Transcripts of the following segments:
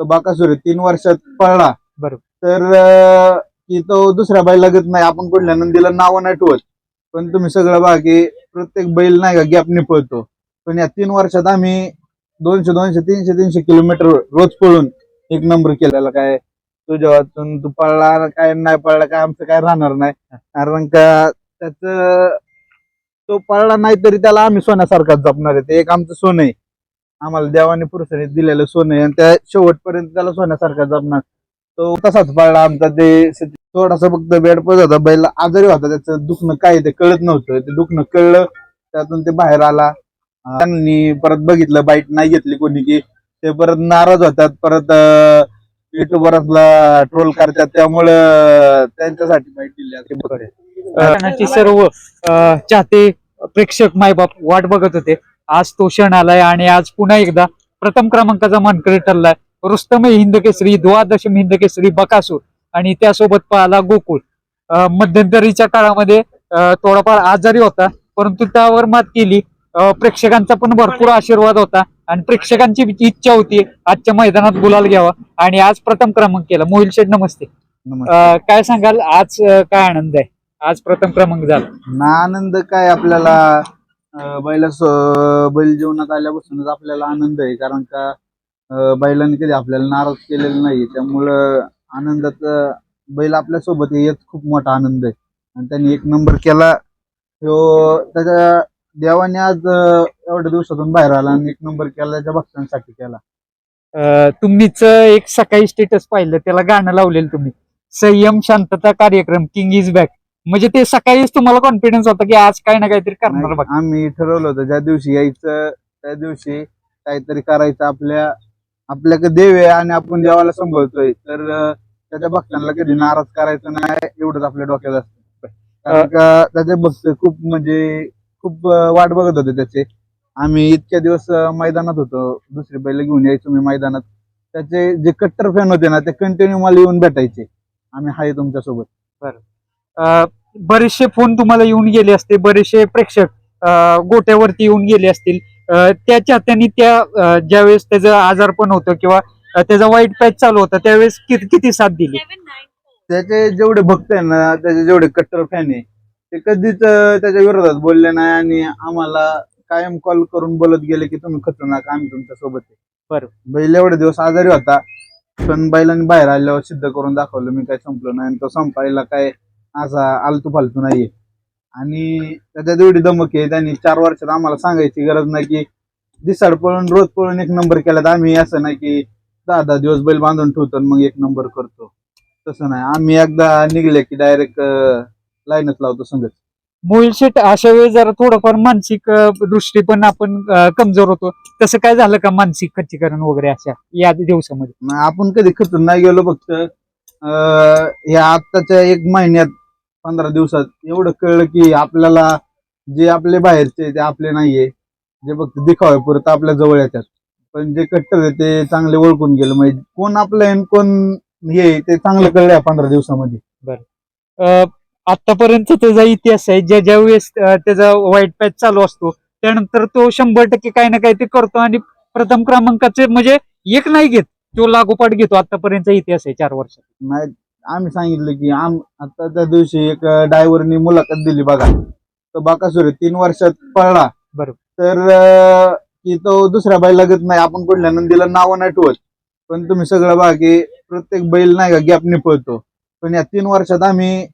तो बाकासुर तीन वर्षात पळला. तर अं, की तो दुसऱ्या बैल लागत नाही आपण कुठल्या नंदीला नाव नाही ठेवत. पण तुम्ही सगळं बघा की प्रत्येक बैल नाही का गॅपने पळतो पण या तीन वर्षात आम्ही दोनशे दोनशे तीनशे तीनशे किलोमीटर रोज पळून एक नंबर केलेला काय तुझ्या वाचून तू पळला काय नाही पळला काय आमचं काय राहणार नाही. कारण का त्याच तो पळला नाही तरी त्याला आम्ही सोन्यासारखाच जपणार आहे. ते एक आमचं सोनं आहे. आम्हाला देवाने पुरुषाने दिलेलं सोनं आणि त्या शेवटपर्यंत त्याला सोन्यासारखा जपणार तो तसाच पळला आमचा ते थोडासा फक्त बेड होता. बैल आजारी होता. त्याचं दुखणं काय ते कळत नव्हतं. ते दुखणं कळलं. त्यातून ते बाहेर आला. त्यांनी परत बघितलं. बाईट नाही घेतली कोणी की. ते परत नाराज होतात. परत युट्यूबरला ट्रोल करतात. त्यामुळं त्यांच्यासाठी बाईट दिली सर्व चाहते प्रेक्षक मायबाप वाट बघत होते. आज तो क्षण आलाय आणि आज पुन्हा एकदा प्रथम क्रमांकाचा मानकरी ठरलाय. रुस्तम हिंद केसरी द्वादशम हिंद केसरी बकासूर आणि त्यासोबत पाहला गोकुळ. मध्यंतरीच्या काळामध्ये थोडाफार आजारी होता परंतु त्यावर मात केली. प्रेक्षकांचा पण भरपूर आशीर्वाद होता आणि प्रेक्षकांची इच्छा होती आजच्या मैदानात गुलाल घ्यावा आणि आज प्रथम क्रमांक केला. मोहिल शेठ नमस्ते. काय सांगाल? आज काय आनंद आहे? आज प्रथम क्रमांक झाला. ना आनंद काय आपल्याला? बैला बैल जीवनात आल्यापासूनच आपल्याला आनंद आहे. कारण का बैलाने बैलांनी कधी आपल्याला नाराज केलेला नाही त्यामुळं आनंदात बैल आपल्यासोबत येत खूप मोठा आनंद आहे. आणि त्यांनी एक नंबर केला. तो त्याच्या देवाने आज एवढ्या दिवसातून बाहेर आला आणि एक नंबर केला त्याच्या भक्तांसाठी केला. अ, तुम्हीच एक सकाळी स्टेटस पाहिलं. त्याला गाणं लावलेलं तुम्ही. संयम शांतता कार्यक्रम किंग इज बॅक म्हणजे ते सकाळीच तुम्हाला कॉन्फिडन्स होता की आज काही ना काहीतरी करणार बघ. आम्ही ठरवलं होतं ज्या दिवशी यायचं त्या दिवशी काहीतरी करायचं आपल्या आपल्याकडे देव आहे आणि आपण देवाला सांभाळतोय तर त्याच्या भक्तांना कधी नाराज करायचं नाही एवढंच आपल्या डोक्यात असतं. कारण का त्याचे भक्त खूप म्हणजे खूप वाट बघत होते त्याचे. आम्ही इतक्या दिवस मैदानात होतो. दुसरी बैल घेऊन यायचो मी मैदानात. त्याचे जे कट्टर फॅन होते ना ते कंटिन्यू मला येऊन भेटायचे. आम्ही हाय तुमच्यासोबत. अ, बरेचसे फोन तुम्हाला येऊन गेले असते बरेचसे प्रेक्षक गोट्यावरती येऊन गेले असतील. अ, त्या चाहत्यांनी त्या ज्यावेळेस त्याचं आजार पण होतं किंवा त्याचा वाईट पॅच चालू होता त्यावेळेस किती किती साथ दिली? त्याचे जेवढे भक्त आहे ना त्याचे जेवढे कट्टर फॅन आहे ते कधीच त्याच्या विरोधात बोलले नाही आणि आम्हाला कायम कॉल करून बोलत गेले की तुम्ही खचू नका आम्ही तुमच्यासोबत आहे. बरं. बैल एवढे दिवस आजारी होता पण बैलांनी बाहेर आल्यावर सिद्ध करून दाखवलं मी काय संपलो नाही आणि तो संपायला काय असा आलतू फालतू नाहीये. आणि त्याच्यात एवढी दमक आहे त्यांनी चार वर्षात आम्हाला सांगायची गरज नाही की दिसाड पळून रोज पळून एक नंबर केला तर आम्ही. असं नाही की दहा दहा दिवस बैल बांधून ठेवतो आणि मग एक नंबर करतो. तसं नाही. आम्ही एकदा निघले की डायरेक्ट लाईनच लावतो संगत. मोहिल शेट अशा वेळेस जरा थोडंफार मानसिक दृष्टी पण आपण कमजोर होतो. तसं काय झालं का मानसिक खच्चीकरण वगैरे अशा या दिवसामध्ये? आपण कधी खचून नाही गेलो फक्त अं, या आत्ताच्या एक महिन्यात पंधरा दिवसात. एवढं कळलं की आपल्याला जे आपले बाहेरचे ते आपले नाहीये. जे फक्त दिखावे पुरत आपल्या जवळ येतात. पण जे कट्टर आहे ते चांगले ओळखून गेलं. म्हणजे कोण आपलं आहे आणि कोण हे ते चांगलं कळलं या पंधरा दिवसामध्ये. अ, आतापर्यंत त्याचा इतिहास आहे ज्या ज्या वेळेस त्याचा वाईट पॅच चालू असतो त्यानंतर तो शंभर टक्के काही ना काही ते करतो. आणि प्रथम क्रमांकाचे म्हणजे एक नाही घेत तो लागोपाठ घेतो आतापर्यंतचा इतिहास आहे चार वर्षात. नाही आम्ही सांगितलं की आम आता त्या दिवशी एक ड्रायव्हरनी मुलाखत दिली बघा. तो बाकासुर तीन वर्षात पळला. बरोबर. तर अं, की तो दुसऱ्या बैल लागत नाही. आपण कुठल्या नंदीला नाव नाही ठेवत. पण तुम्ही सगळं बघा की प्रत्येक बैल नाही का गॅपने पळतो पण या तीन वर्षात आम्ही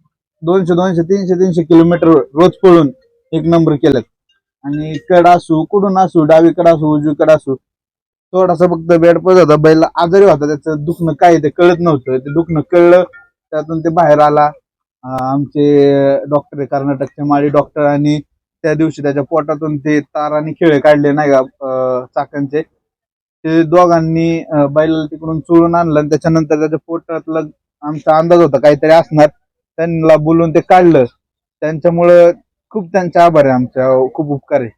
दोनशे दोनशे तीनशे तीनशे किलोमीटर रोज पळून एक नंबर केलेत आणि कड असू कुठून असू डावीकडे असू उजवीकडे असू थोडासा फक्त बेड पडत होता. बैल आजारी होता. त्याचं दुखणं काय आहे ते कळत नव्हतं. ते दुखणं कळलं. त्यातून ते बाहेर आला. आमचे डॉक्टर कर्नाटकचे माळी डॉक्टर आणि त्या दिवशी त्याच्या पोटातून ते तार आणि खिळे काढले नाही का चाकांचे ते दोघांनी बैलाला तिकडून चोळून आणलं आणि त्याच्यानंतर त्याच्या पोटातलं आमचा अंदाज होता काहीतरी असणार. त्यांना बोलून ते काढलं. त्यांच्यामुळं खूप त्यांचे आभार आहे आमच्या खूप उपकार आहे.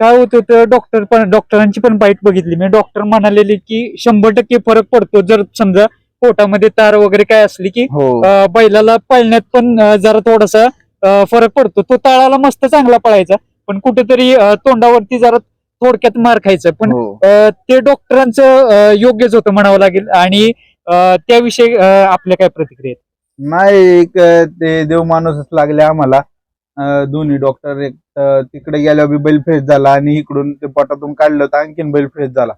काय होतं तर डॉक्टर पण डॉक्टरांची पण बाईट बघितली. मी डॉक्टर म्हणालेले की शंभर टक्के फरक पडतो. जर समजा पोटामध्ये तार वगैरे काय असली की हो. अ, बैलाला पळण्यात पण अ, जरा थोडासा अ, फरक पडतो. तो तळाला मस्त चांगला पळायचा. पण कुठेतरी अ, तोंडावरती जरा थोडक्यात मार खायचं. पण हो. अ, ते डॉक्टरांचं अ, योग्यच होतं म्हणावं लागेल. आणि अ, त्याविषयी अ, आपल्या काय प्रतिक्रिया आहेत? नाही एक ते देव माणूसच लागले आम्हाला. अं, दोन्ही डॉक्टर एक अं, तिकडे गेल्यावर बी बैल फ्रेश झाला आणि इकडून ते पोटातून काढलं तर आणखीन बैल फ्रेश झाला.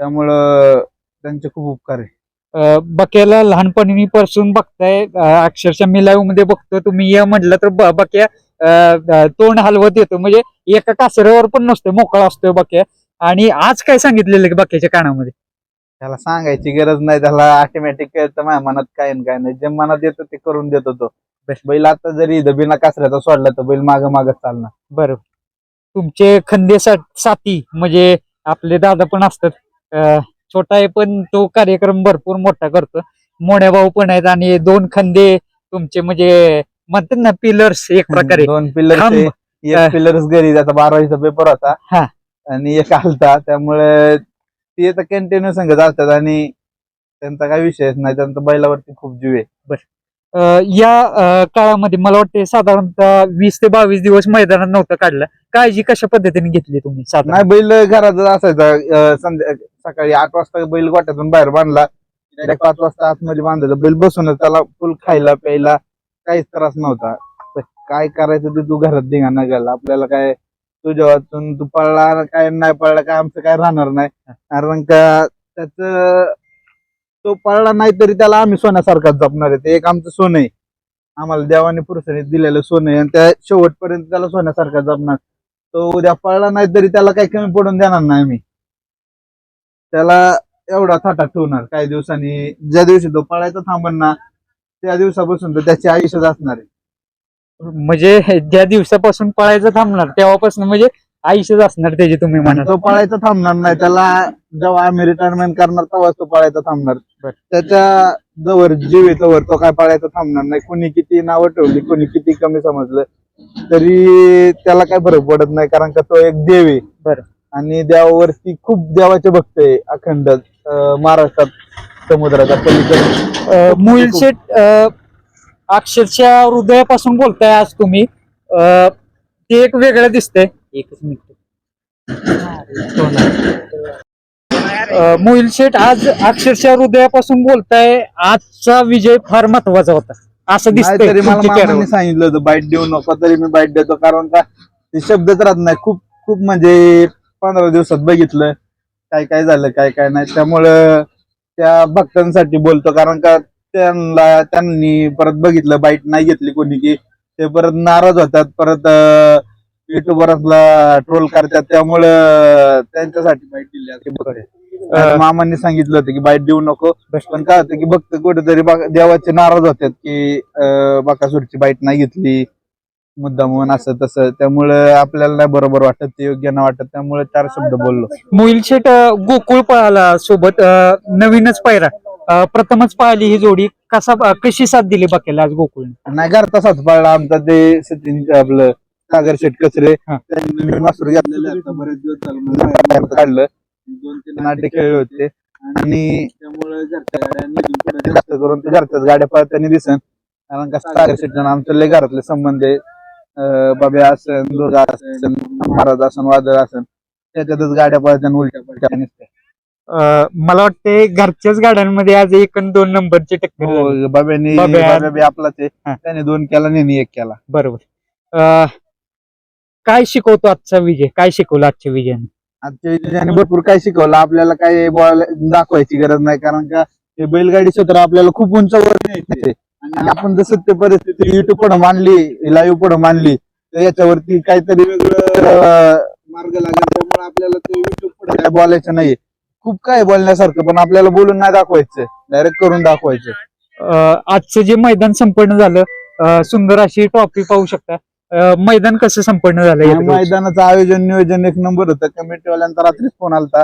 त्यामुळं त्यांचे खूप उपकार आहे. बक्याला लहानपणीपासून बघताय. अक्षरशः मी लाईव्हमध्ये बघतो तुम्ही या म्हटलं तर बक्या तोंड हलवत येतो. म्हणजे एका कासऱ्यावर पण नसतोय मोकळा असतोय बक्या. आणि आज काय सांगितलेलं की बक्याच्या कानामध्ये? त्याला सांगायची गरज नाही. त्याला ऑटोमॅटिक कळतं माझ्या मनात काय आणि काय नाही. जे मनात येतं ते करून देतो तो. बैल आता जरी बिना कासऱ्याचा सोडला तर बैल माग मागत चालणार. बरं. तुमचे खंदे साथी म्हणजे आपले दादा पण असतात. छोटा आहे पण तो कार्यक्रम भरपूर मोठा करतो मोण्या भाऊ पण आहेत आणि दोन खंदे तुमचे म्हणजे म्हणतात ना पिलर्स एक प्रकारे दोन. अं. एक पिल्लर्स घरी त्याचा बारावीचा पेपर होता. आणि एक आलता त्यामुळे ते तर कंटिन्यू संगत असतात आणि त्यांचा काही विषयच नाही त्यांचा बैलावरती खूप जीव आहे या काळामध्ये मला वाटते साधारणतः वीस ते बावीस दिवस मैदानात नव्हतं काढलं. काळजी कशा पद्धतीने घेतली तुम्ही साधारण? नाही बैल घरातच असायचा. अं, संध्या सकाळी आठ वाजता बैल गोट्यातून बाहेर बांधला. direct पाच वाजता आतमध्ये बांधायचा बैल बसूनच त्याला फुल खायला प्यायला काहीच त्रास नव्हता. तर काय करायचं ते तू घरात धिंगाणा घाल आपल्याला काय तुझ्या वाचून तू पळला काय नाही पळला काय आमचं काय राहणार नाही. कारण का त्याच तो पळला नाही तरी त्याला आम्ही सोन्यासारखाच जपणार आहे. ते एक आमचं सोनं आहे. आम्हाला देवाने पुरुषाने दिलेलं सोनं आहे आणि त्या शेवटपर्यंत त्याला सोन्यासारखा जपणार. तो उद्या पळला नाही तरी त्याला काही कमी पडून देणार नाही आम्ही. त्याला एवढा थाटा ठेवणार. काही दिवसांनी ज्या दिवशी तो पळायचा थांबण ना त्या दिवसापासून तर त्याची आयुष्यच असणार आहे. म्हणजे ज्या दिवसापासून पळायचं थांबणार तेव्हापासून म्हणजे आयुष्यच असणार त्याची तुम्ही म्हणा तो पळायचा थांबणार नाही. त्याला जेव्हा आम्ही रिटायरमेंट करणार तेव्हाच तो पळायचा थांबणार. त्याच्याजवळ जीव तोवर तो काय पळायचा थांबणार नाही. कोणी किती नावं ठेवली कोणी किती कमी समजलं तरी त्याला काय फरक पडत नाही. कारण का तो एक देव आहे. बर. आणि देवावरती खूप देवाचे भक्त आहे अखंड महाराष्ट्रात समुद्राच्या पलीकडे. अ, अक्षरशः हृदयापासून बोलताय आज तुम्ही. ते एक वेगळं दिसतंय. एकच मिनिट. मोहिल शेठ आज अक्षरशः हृदयापासून बोलताय आजचा विजय फार महत्त्वाचा होता. असं दिसतंय तरी मला तुमच्या चेहऱ्यावर. मामांनी सांगितलं होतं बाईट देऊ नको तरी मी बाईट देतो. कारण का ते शब्दच राहत नाही. खूप खूप म्हणजे पंधरा दिवसात बघितलं काय काय झालं काय काय नाही. त्यामुळं त्या भक्तांसाठी बोलतो कारण का त्यांना त्यांनी परत बघितलं बाईट नाही घेतली कोणी की ते परत नाराज होतात. परत युट्यूबरला ट्रोल करतात त्यामुळं त्यांच्यासाठी बाईट दिली असते. बघते मामांनी सांगितलं होतं की बाईट देऊ नको. पण काय होतं की भक्त कुठेतरी देवाचे नाराज होतात की बाकासूरची बाईट नाही घेतली मुद्दा म्हणून असं तसं. त्यामुळं आपल्याला नाही बरोबर वाटत ते योग्य नाही वाटत. त्यामुळे चार शब्द बोललो. मोहिल अ, गोकुळ पळाला सोबत नवीनच पायरा. प्रथमच पाहिली ही जोडी. कसा कशी साथ दिली बकेला आज गोकुळ नाही घरचा साथ पाळला आमचा ते सचिन आपलं सागर शेट कचरे हा. त्यांनी नवीन वासरू घेतलेलं आता बरेच दिवस झाले म्हणून बाहेर काढलं. दोन तीन नाटे खेळले होते. आणि त्यामुळे घरच्या गाड्या जास्त करून ते घरच्याच गाड्या पळताना दिसन. कारण का सागर शेट आमच्या लय घरातले संबंध आहे. अं, बाब्या असन दुर्गा असन महाराज असन वादळ असन त्याच्यातच गाड्या पळताना उलट्या पळत्या नसते अ, मला वाटते घरच्याच गाड्यांमध्ये आज एक आणि दोन नंबरची टक्कर झाली. हो बाब्यानी बाब्या- बाब्या बी आपलाच आहे. हा. त्याने दोन केला नेहमी एक केला. बरोबर. अ, काय शिकवतो आजचा विजय? काय शिकवलं आजच्या विजयाने? आजच्या विजयाने भरपूर काय शिकवलं. आपल्याला काय बोलायला दाखवायची गरज नाही कारण का हे बैलगाडी क्षेत्र आपल्याला खूप उंचावर न्यायचंय. आणि आपण जसं ते परिस्थिती युट्यूब पुढे मांडली लाईव्ह पुढे मांडली तर याच्यावरती काहीतरी वेगळं मार्ग लागेल. त्यामुळे आपल्याला ते युट्यूब पुढे काय बोलायचं नाही. खूप काय बोलण्यासारखं पण आपल्याला बोलून नाही दाखवायचं. डायरेक्ट करून दाखवायचं. आजचं जे मैदान संपन्न झालं सुंदर अशी ट्रॉफी पाहू शकता. मैदान कसं संपन्न झालं? मैदानाचं आयोजन नियोजन एक नंबर होतं. कमिटीवाल्यांचा रात्रीच फोन आलता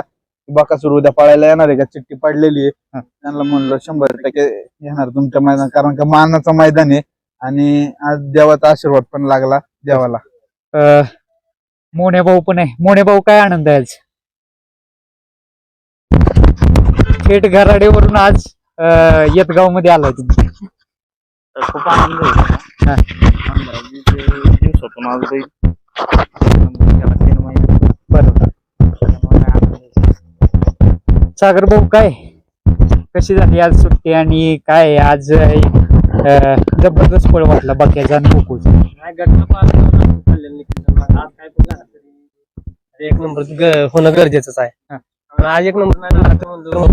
बाकासूर उद्या पळायला येणार आहे का? चिठ्ठी पडलेली आहे. त्यांना म्हणलं शंभर टक्के येणार तुमच्या मैदान कारण का मानाचं मैदान आहे. आणि आज देवाचा आशीर्वाद पण लागला देवाला. अ, मोने भाऊ पण आहे. मोने भाऊ काय आनंद आहे आज? थेट घराडेवरून आज येतगावमध्ये आलाय तुम्ही. खूप आनंद बैल तीन महिने बरोबर सागर भाऊ काय? कशी झाली आज सुट्टी आणि काय आज अं, जबरदस्त पळ वाटला बाक्याचा आणि गोकुळचा काय निखिल आज काय पण झालं तरी एक नंबर ग- होणं गरजेचंच आहे. हा. आणि आज एक नंबर नाही झाला तर म्हणलो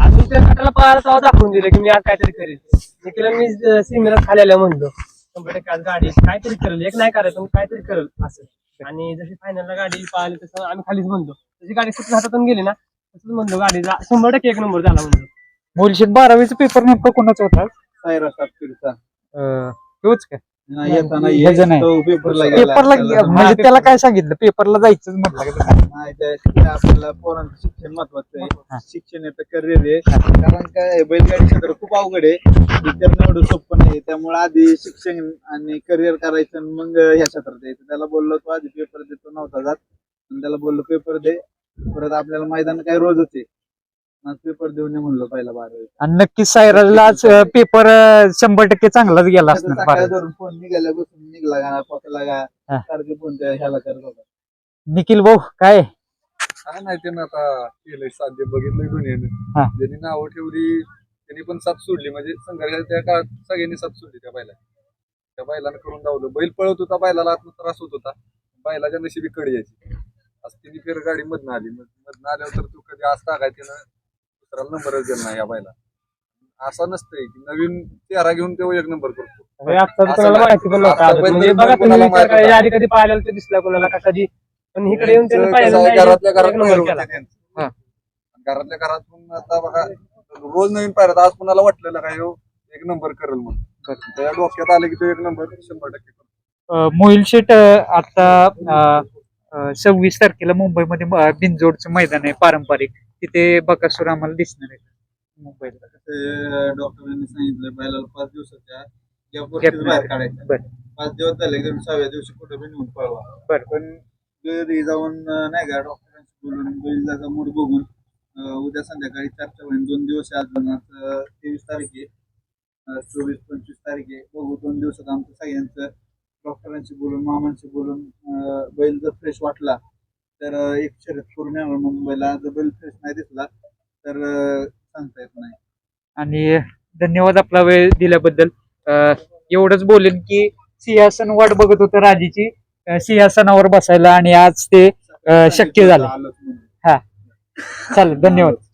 आज मी त्या गटाला पाहायला तेव्हा दाखवून दिलं की मी आज काहीतरी करेल निखिल मी सिमीला खाली आल्या म्हणलो. शंभर टक्के आज गाडी काहीतरी करेल. एक नाही करायचं पण काहीतरी करेल. असं. आणि जशी फायनलला गाडी पाहिली तसं आम्ही खालीच म्हणलो तशी गाडी सुटून हातातून गेली ना तसंच म्हणलो गाडी जा- शंभर टक्के एक नंबर झाला म्हणलो मुलशीत बारावीचा पेपर नेमका कोणाचा होता सायरा सातपुरीचा अं, तोच काय नाही येताना ह्याचं नाही. तो पेपरला गेला. पेपरला त्याला- म्हणजे त्याला काय सांगितलं? पेपरला जायचंच म्हटलं का? नाही आपल्याला पोरांचं शिक्षण महत्वाचं हा. आहे शिक्षण येतं करिअर आहे. कारण काय बैलगाडी क्षेत्र खूप अवघड आहे. करणं एवढं सोपं नाही. त्यामुळे आधी शिक्षण आणि करिअर करायचं आणि मग ह्या क्षेत्रात यायचं. त्याला बोललो तो आधी पेपर देतो नव्हता जात. आणि त्याला बोललो पेपर दे. परत आपल्याला मैदान काय रोजच आहे. आज पेपर देऊन ये म्हणलो पहिला बारावी. आणि नक्कीच सायराला आज पेपर शंभर टक्के चांगलाच गेला असणार सकाळी बारावीचा. धरून फोन निघाल्या बसून निघला का पकला का. सारखे फोन ह्याला करत होता. निखिल भाऊ काय? काय नाही त्यानं आता केलंय साध्य बघितलंय दुनियेनं हा. ज्यांनी नावं ठेवली त्यांनी पण साथ सोडली. म्हणजे संघर्षाच्या त्या काळात सगळ्यांनी साथ सोडली त्या बैला त्या बैलानं करून दावलं बैल पळत होता बैलाला आत्म त्रास होत होता. बैलाच्या नशिबी कडी यायची. आज तिने फेर गाडी मधनं आली. मध- मधनं आल्यावर तर तू कधी आज टाकाय त्यानं दुसऱ्याला नंबरच दिला नाही या बैला असं नसतंय की नवीन चेहरा घेऊन तो एक नंबर करतो. पण म्हणजे. आधी कधी पाहिलेलं ते दिसला कोणाला पण इकडे येऊन घरातल्या घरात. घरातल्या घरात पण आता बघा रोज नवीन पाहिलं आज कुणाला वाटलेलं काय हो? एक नंबर करेल म्हणून. त्या डोक्यात आलं की तो एक नंबर शंभर टक्के मोहिल शेट आता सव्वीस तारखेला मुंबईमध्ये अं, बिनजोडचं मैदान आहे पारंपरिक. तिथे बकासूर आम्हाला दिसणार आहे. मुंबईला. ते डॉक्टरांनी सांगितलं बैलाला पाच दिवसाच्या Gap बाहेर काढायचं. बरं. पाच दिवस झाले की सहाव्या दिवशी कुठे बी नेऊन पळवा. बरं. पण घरी जाऊन अं, नाही का डॉक्टरांशी बोलून बैलाचा मूड बघून उद्या संध्याकाळी होईल दोन दिवस आज तेवीस तारीख आहे. चोवीस पंचवीस तारीख आहे. बघू दोन दिवसात आमचं सगळ्यांचं डॉक्टरांशी बोलून मामांशी बोलून बैल जर फ्रेश वाटला तर एक शर्यत करून येणार मुंबईला. जर बैल फ्रेश नाही दिसला तर सांगता येत नाही. आणि धन्यवाद आपला वेळ दिल्याबद्दल. एवढंच बोलेन की सिंहासन वाट बघत होतं राजीची. सिंहासनावर बसायला आणि आज ते शक्य झालं. चालेल धन्यवाद.